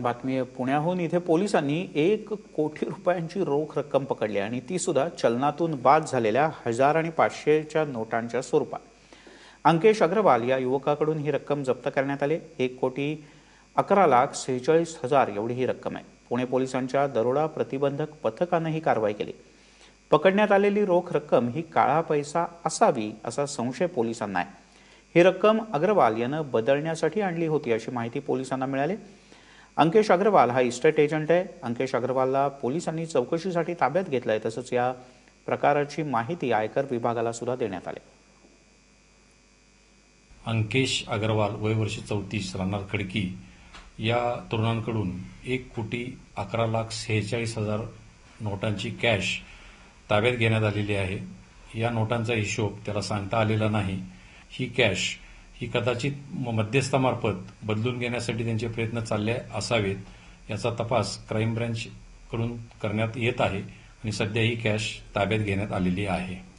बातमी आहे पुण्याहून इथे पोलिसांनी एक कोटी रुपयांची रोख रक्कम पकडली आणि ती सुद्धा चलनातून बाद झालेल्या हजार आणि पाचशेच्या नोटांच्या स्वरूपात. अंकेश अग्रवाल या युवकाकडून ही रक्कम जप्त करण्यात आली. एक कोटी अकरा लाख सेहेचाळीस हजार एवढी ही रक्कम आहे. पुणे पोलिसांच्या दरोडा प्रतिबंधक पथकानं ही कारवाई केली. पकडण्यात आलेली रोख रक्कम ही काळा पैसा असावी असा संशय पोलिसांना आहे. ही रक्कम अग्रवाल यानं बदलण्यासाठी आणली होती अशी माहिती पोलिसांना मिळाली. अंकेश अग्रवाल हा इस्टेट एजंट आहे. अंकेश अग्रवालला पोलिसांनी चौकशीसाठी ताब्यात घेतलं आहे तसंच या प्रकाराची माहिती आयकर विभागाला सुद्धा देण्यात आली. अंकेश अग्रवाल वय वर्ष चौतीस राहणार खडकी. या तरुणांकडून एक कोटी अकरा लाख सेहेचाळीस हजार नोटांची कॅश ताब्यात घेण्यात आलेली आहे. या नोटांचा हिशोब त्याला सांगता आलेला नाही. ही कॅश ही कदाचित म- मध्यस्थामार्फत बदलून घेण्यासाठी त्यांचे प्रयत्न चालले असावेत याचा तपास क्राईम ब्रँचकडून करण्यात येत आहे आणि सध्या ही कॅश ताब्यात घेण्यात आलेली आहे.